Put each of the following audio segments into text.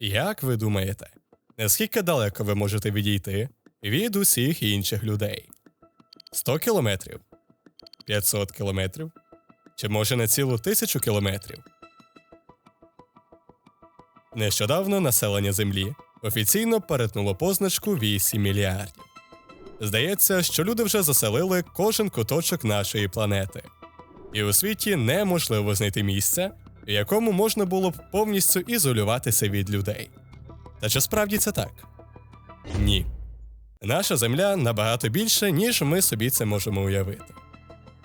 Як ви думаєте, наскільки далеко ви можете відійти від усіх інших людей? 100 кілометрів? 500 кілометрів? Чи може на цілу тисячу кілометрів? Нещодавно населення Землі офіційно перетнуло позначку 8 мільярдів. Здається, що люди вже заселили кожен куточок нашої планети. І у світі неможливо знайти місце, якому можна було б повністю ізолюватися від людей. Та чи справді це так? Ні. Наша земля набагато більше, ніж ми собі це можемо уявити.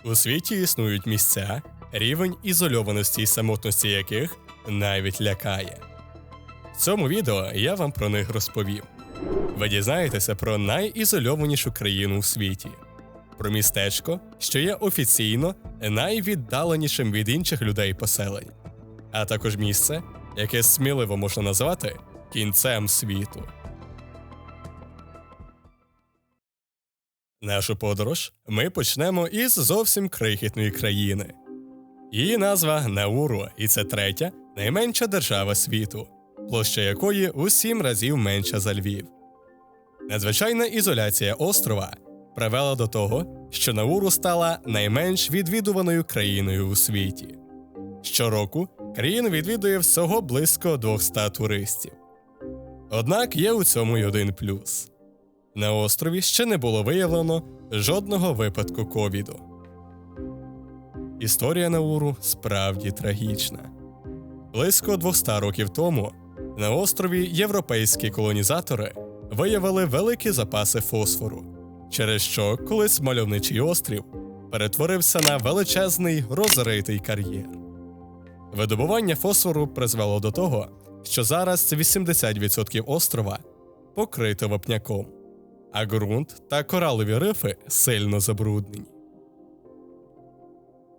У світі існують місця, рівень ізольованості і самотності яких навіть лякає. В цьому відео я вам про них розповім. Ви дізнаєтеся про найізольованішу країну у світі, про містечко, що є офіційно найвіддаленішим від інших людей поселень, а також місце, яке сміливо можна назвати кінцем світу. Нашу подорож ми почнемо із зовсім крихітної країни. Її назва Науру, і це третя найменша держава світу, площа якої у сім разів менша за Львів. Надзвичайна ізоляція острова привела до того, що Науру стала найменш відвідуваною країною у світі. Щороку країну відвідує всього близько 200 туристів. Однак є у цьому й один плюс. На острові ще не було виявлено жодного випадку ковіду. Історія Науру справді трагічна. Близько 200 років тому на острові європейські колонізатори виявили великі запаси фосфору, через що колись мальовничий острів перетворився на величезний розритий кар'єр. Видобування фосфору призвело до того, що зараз 80% острова покрито вапняком, а ґрунт та коралові рифи сильно забруднені.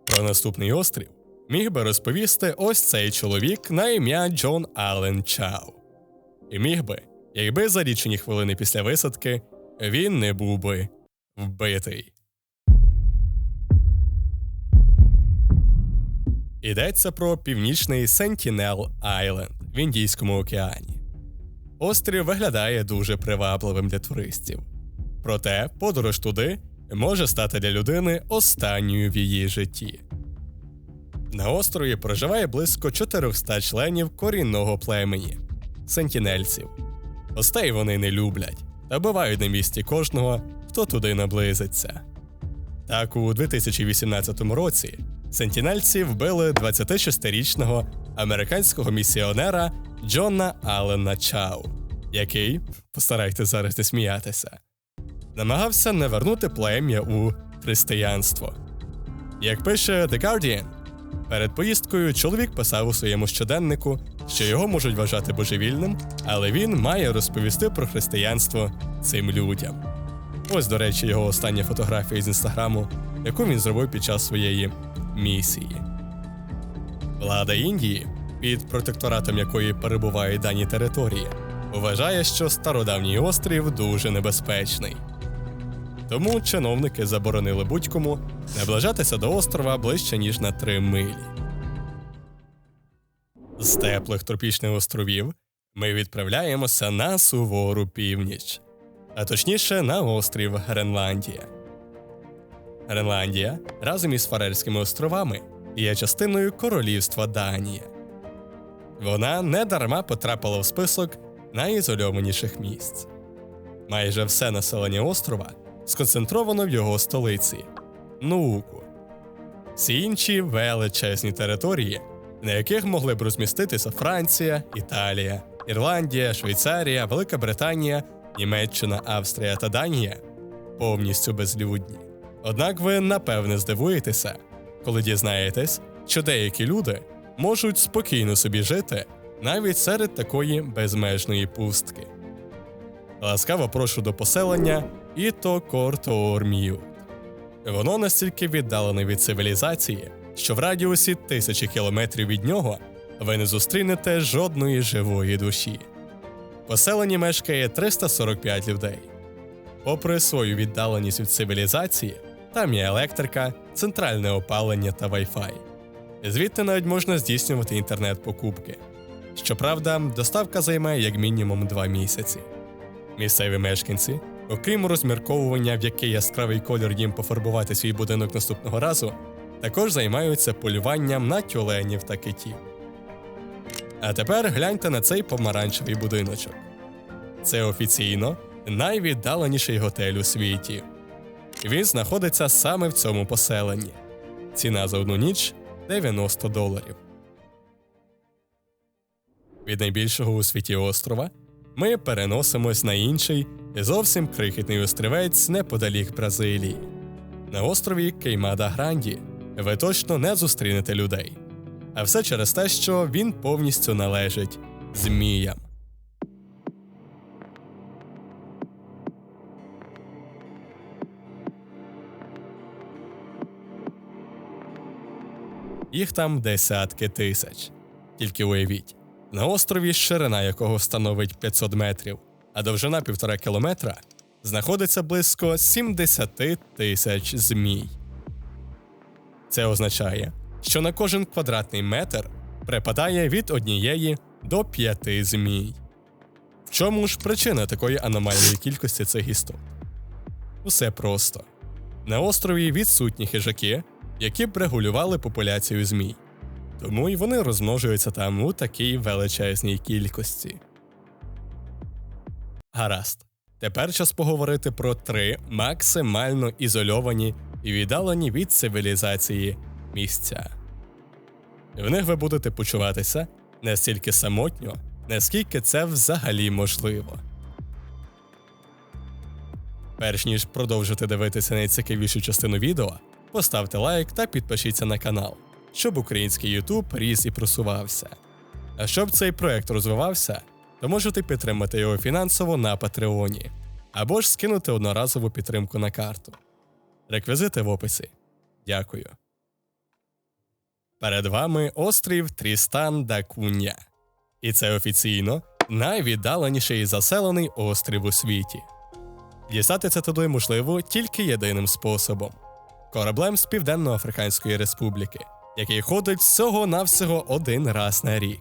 Про наступний острів міг би розповісти ось цей чоловік на ім'я Джон Аллен Чау. І міг би, якби за лічені хвилини після висадки він не був би вбитий. Йдеться про північний Сентінел Айленд в Індійському океані. Острів виглядає дуже привабливим для туристів. Проте подорож туди може стати для людини останньою в її житті. На острові проживає близько 400 членів корінного племені сентінельців. Гостей вони не люблять та бувають на місці кожного, хто туди наблизиться. Так, у 2018 році сентінельці вбили 26-річного американського місіонера Джона Аллена Чау, який, постарайтеся зараз не сміятися, намагався не вернути плем'я у християнство. Як пише The Guardian, перед поїздкою чоловік писав у своєму щоденнику, що його можуть вважати божевільним, але він має розповісти про християнство цим людям. Ось, до речі, його остання фотографія з інстаграму, яку він зробив під час своєї місії. Влада Індії, під протекторатом якої перебувають дані території, вважає, що стародавній острів дуже небезпечний. Тому чиновники заборонили будь-кому наближатися до острова ближче ніж на 3 милі. З теплих тропічних островів ми відправляємося на сувору північ, а точніше на острів Гренландія. Гренландія разом із Фарерськими островами є частиною королівства Данія. Вона недарма потрапила в список найізольованіших місць. Майже все населення острова сконцентровано в його столиці Нууку. Всі інші величезні території, на яких могли б розміститися Франція, Італія, Ірландія, Швейцарія, Велика Британія, Німеччина, Австрія та Данія, повністю безлюдні. Однак ви напевне здивуєтеся, коли дізнаєтесь, що деякі люди можуть спокійно собі жити навіть серед такої безмежної пустки. Ласкаво прошу до поселення Іто Кортоормію. Воно настільки віддалене від цивілізації, що в радіусі тисячі кілометрів від нього ви не зустрінете жодної живої душі. В Поселенні мешкає 345 людей. Попри свою віддаленість від цивілізації, там є електрика, центральне опалення та Wi-Fi. Звідти навіть можна здійснювати інтернет-покупки. Щоправда, доставка займе як мінімум два місяці. Місцеві мешканці, окрім розмірковування, в який яскравий колір їм пофарбувати свій будинок наступного разу, також займаються полюванням на тюленів та китів. А тепер гляньте на цей помаранчевий будиночок. Це офіційно найвіддаленіший готель у світі. Він знаходиться саме в цьому поселенні. Ціна за одну ніч 90 доларів. Від найбільшого у світі острова ми переносимось на інший, зовсім крихітний острівець неподалік Бразилії. На острові Кеймада Гранді ви точно не зустрінете людей. А все через те, що він повністю належить зміям. Їх там десятки тисяч. Тільки уявіть, на острові, ширина якого становить 500 метрів, а довжина півтора кілометра, знаходиться близько 70 тисяч змій. Це означає, що на кожен квадратний метр припадає від однієї до п'яти змій. В чому ж причина такої аномальної кількості цих істот? Усе просто. На острові відсутні хижаки, які б регулювали популяцію змій. Тому й вони розмножуються там у такій величезній кількості. Гаразд. Тепер час поговорити про три максимально ізольовані і віддалені від цивілізації місця. В них ви будете почуватися настільки самотньо, наскільки це взагалі можливо. Перш ніж продовжити дивитися найцікавішу частину відео, поставте лайк та підпишіться на канал, щоб український YouTube ріс і просувався. А щоб цей проект розвивався, то можете підтримати його фінансово на Патреоні або ж скинути одноразову підтримку на карту. Реквізити в описі. Дякую. Перед вами острів Трістан да Кунья. І це офіційно найвіддаленіший заселений острів у світі. Дістатися туди можливо тільки єдиним способом кораблем з Південно-Африканської Республіки, який ходить всього-навсього один раз на рік.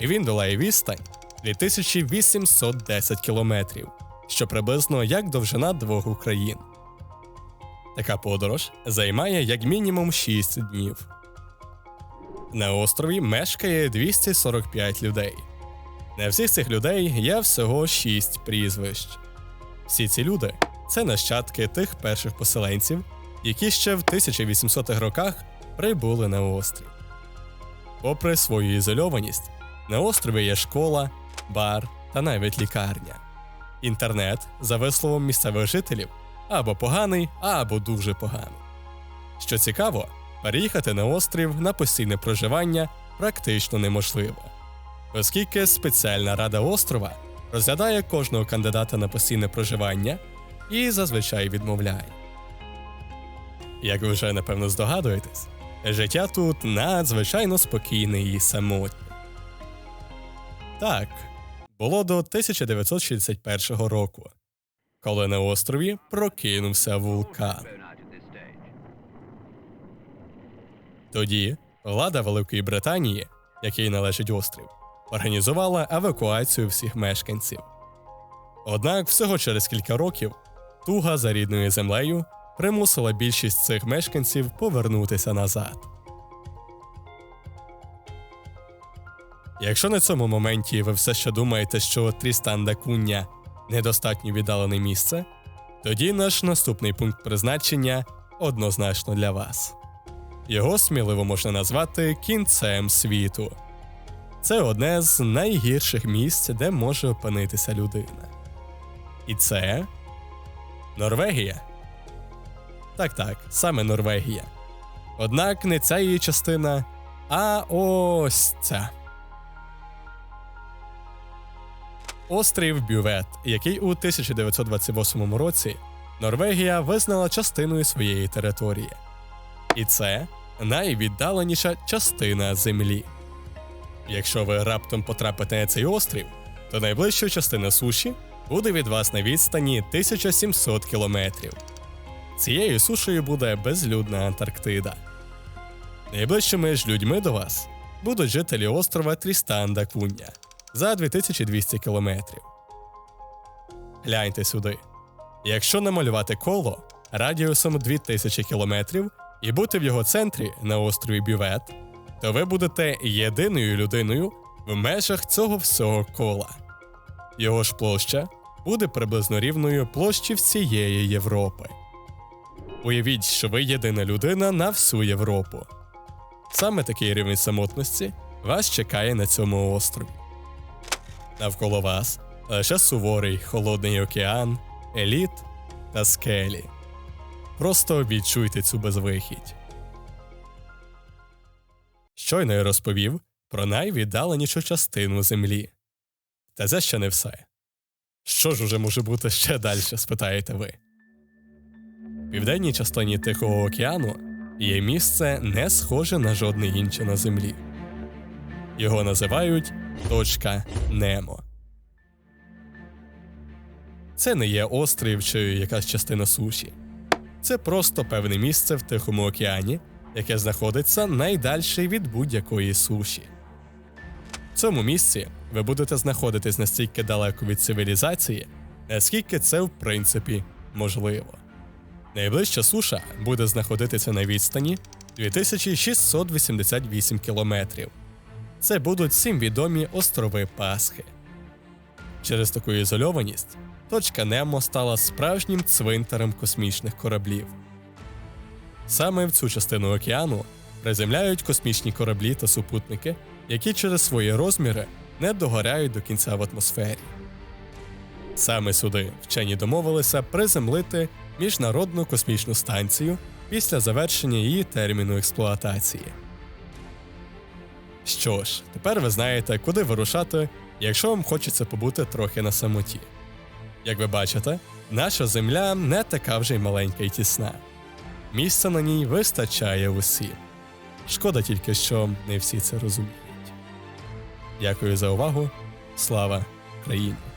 І він долає відстань 2810 кілометрів, що приблизно як довжина двох Україн. Така подорож займає як мінімум 6 днів. На острові мешкає 245 людей. На всіх цих людей є всього 6 прізвищ. Всі ці люди це нащадки тих перших поселенців, які ще в 1800-х роках прибули на острів. Попри свою ізольованість, на острові є школа, бар та навіть лікарня. Інтернет, за висловом місцевих жителів, або поганий, або дуже поганий. Що цікаво, переїхати на острів на постійне проживання практично неможливо, оскільки спеціальна рада острова розглядає кожного кандидата на постійне проживання і зазвичай відмовляє. Як ви вже напевно здогадуєтесь, життя тут надзвичайно спокійне і самотнє. Так, було до 1961 року, коли на острові прокинувся вулкан. Тоді влада Великої Британії, якій належить острів, організувала евакуацію всіх мешканців. Однак всього через кілька років туга за рідною землею примусила більшість цих мешканців повернутися назад. Якщо на цьому моменті ви все ще думаєте, що Трістан да Куння недостатньо віддалене місце, тоді наш наступний пункт призначення однозначно для вас. Його сміливо можна назвати кінцем світу. Це одне з найгірших місць, де може опинитися людина. І це Норвегія. Так, так, саме Норвегія. Однак не ця її частина, а ось ця. Острів Бювет, який у 1928 році Норвегія визнала частиною своєї території. І це найвіддаленіша частина землі. Якщо ви раптом потрапите на цей острів, то найближча частина суші буде від вас на відстані 1700 кілометрів. Цією сушею буде безлюдна Антарктида. Найближчими ж людьми до вас будуть жителі острова Трістан да Кунья за 2200 кілометрів. Гляньте сюди. Якщо намалювати коло радіусом 2000 кілометрів і бути в його центрі на острові Бювет, то ви будете єдиною людиною в межах цього всього кола. Його ж площа буде приблизно рівною площі всієї Європи. Уявіть, що ви єдина людина на всю Європу. Саме такий рівень самотності вас чекає на цьому острові. Навколо вас лише суворий холодний океан, еліт та скелі. Просто відчуйте цю безвихідь. Щойно я розповів про найвіддаленішу частину землі. Та це ще не все. Що ж уже може бути ще далі, спитаєте ви? Південній частині Тихого океану є місце не схоже на жодне інше на землі. Його називають точка Немо. Це не є острів чи якась частина суші. Це просто певне місце в Тихому океані, яке знаходиться найдальше від будь-якої суші. В цьому місці ви будете знаходитись настільки далеко від цивілізації, наскільки це в принципі можливо. Найближча суша буде знаходитися на відстані 2688 кілометрів. Це будуть всім відомі острови Пасхи. Через таку ізольованість точка Немо стала справжнім цвинтарем космічних кораблів. Саме в цю частину океану приземляють космічні кораблі та супутники, які через свої розміри не догоряють до кінця в атмосфері. Саме сюди вчені домовилися приземлити міжнародну космічну станцію після завершення її терміну експлуатації. Що ж, тепер ви знаєте, куди вирушати, якщо вам хочеться побути трохи на самоті. Як ви бачите, наша земля не така вже й маленька і тісна. Місця на ній вистачає усі. Шкода тільки, що не всі це розуміють. Дякую за увагу. Слава Україні!